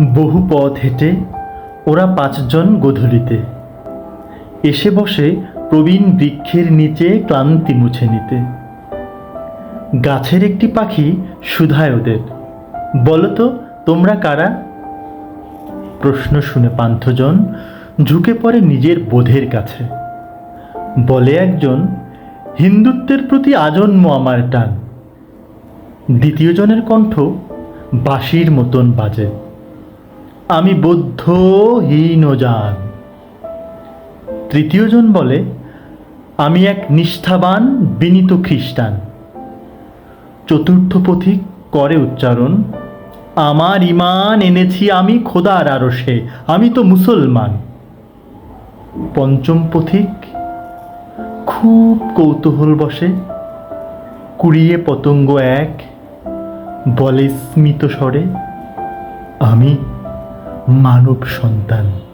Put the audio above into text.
বহু পথ হেঁটে ওরা পাঁচজন গোধূলিতে। এসে বসে প্রবীণ বৃক্ষের নিচে ক্লান্তি মুছে নিতে। গাছের একটি পাখি সুধায় ওদের। বলতো তোমরা কারা? প্রশ্ন শুনে পান্থজন ঝুঁকে পড়ে নিজের বোধের কাছে। বলে একজন, হিন্দুত্বের প্রতি আজন্ম আমার টান। দ্বিতীয় জনের কণ্ঠ বাঁশির মতন বাজে। আমি বৌদ্ধ তৃতীয় জন বলে, আমি এক নিষ্ঠাবান বিনীত খ্রিস্টান। চতুর্থ পথিক করে উচ্চারণ, আমার ইমান এনেছি আমি খোদার আরশে, আমি তো মুসলমান। পঞ্চম পথিক খুব কৌতূহল বসে, কুড়িয়ে পতঙ্গ এক বলে স্মিত স্বরে, আমি মানব সন্তান।